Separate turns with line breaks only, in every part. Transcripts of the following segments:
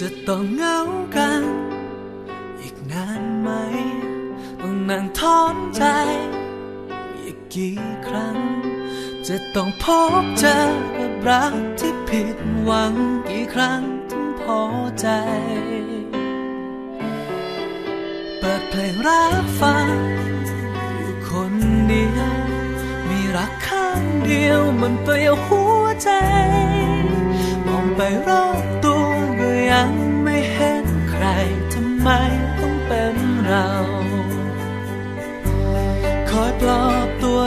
จะต้องเหงากัน อีกนานไหมต้องนั่งท้อใจ อีกกี่ครั้ง จะต้องพบเจอกับรักที่ผิดหวังกี่ครั้งถึงพอใจ เปิดเพลงรักฟังอยู่คนเดียว มีรักข้างเดียวมันเปลี่ยวหัวใจ มองไปรอบตัวังไม่เห็นใครทำไมต้องเป็นเรา คอยปลอบตัว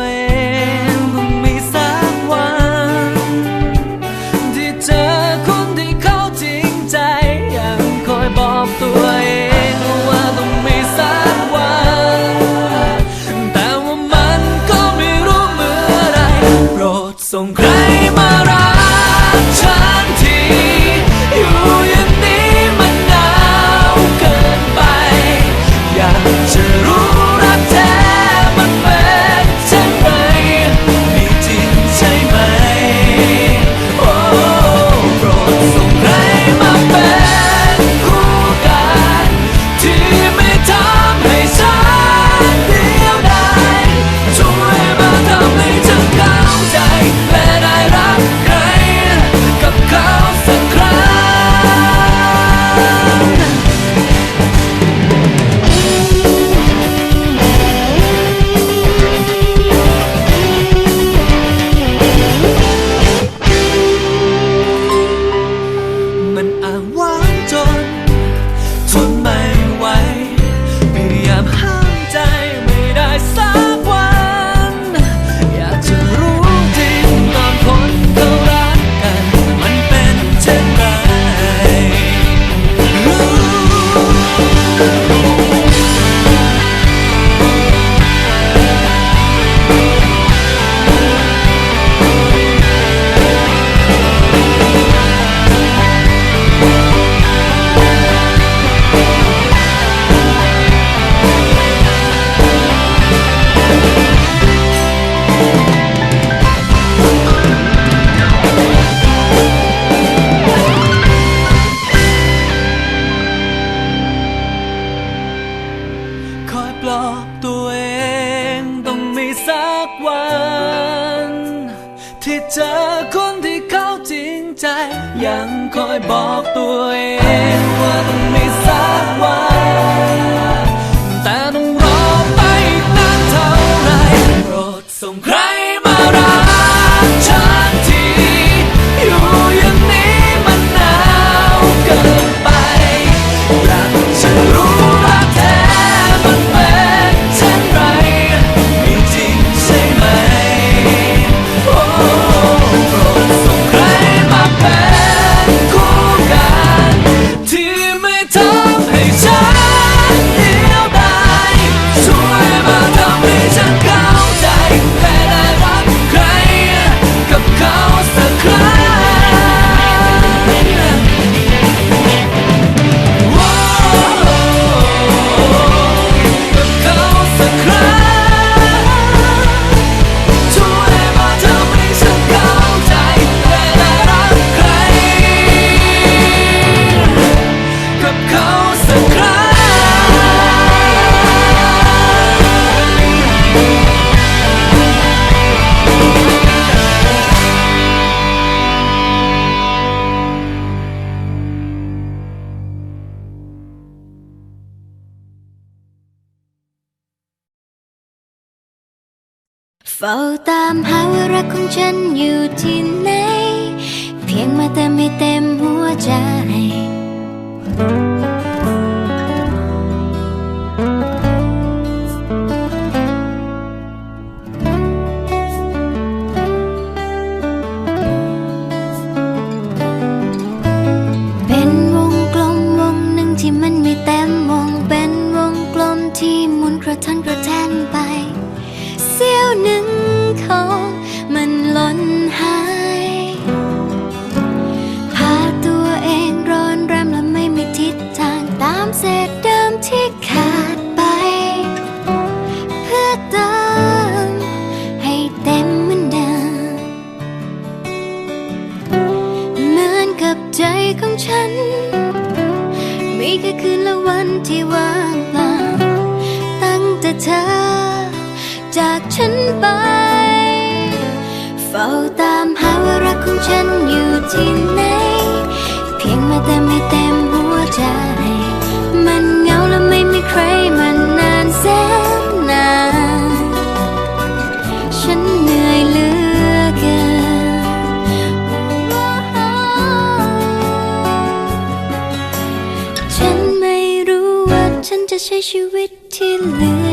คอยบอกตัวเองว่าต้องมีสักวัน เฝ้า
ตามหาว่ารักของฉันอยู่ที่ไหน เพียงมาเติมให้เต็มหัวใจ ไป เฝ้าตามหาว่ารักของฉันอยู่ที่ไหน เพียงมาแต่ไม่เต็มหัวใจ มันเหงาและไม่มีใครมันนานแสนนาน ฉันเหนื่อยเหลือเกินฉันไม่รู้ว่าฉันจะใช้ชีวิตที่เหลือ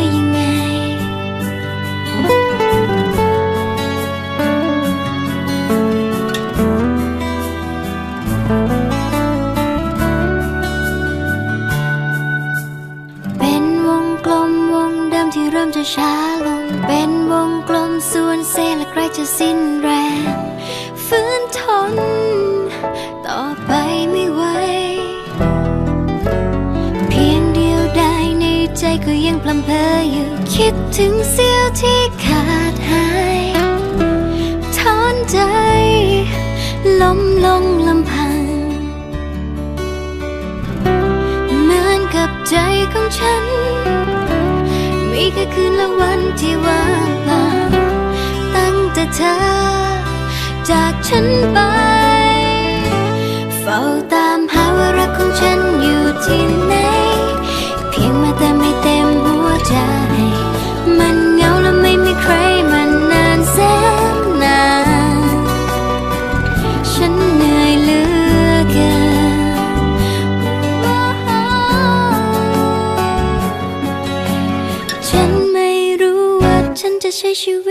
ที่เริ่มจะช้าลง เป็นวงกลมส่วนเซและใกล้จะสิ้นแรงฝืนทน ต่อไปไม่ไหว เพียงเดียวดายในใจก็ยังพลำเพออยู่ คิดถึงเสี้ยวที่ขาดหายถอนใจ ล้มลงลำพั คืนและวันที่ว่างเปล่าตั้งแต่เธอ จากฉันไป เฝ้าตา ฉัน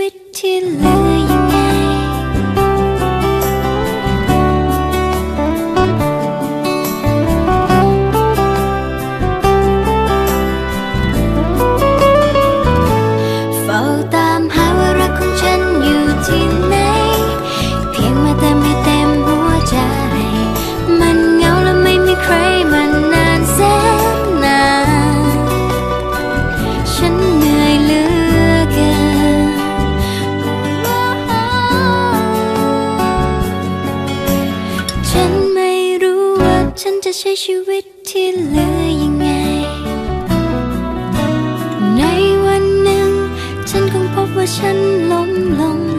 จะใช้ชีวิตที่เหลือยังไง ในวันหนึ่ง ฉันคงพบว่าฉันล้มลง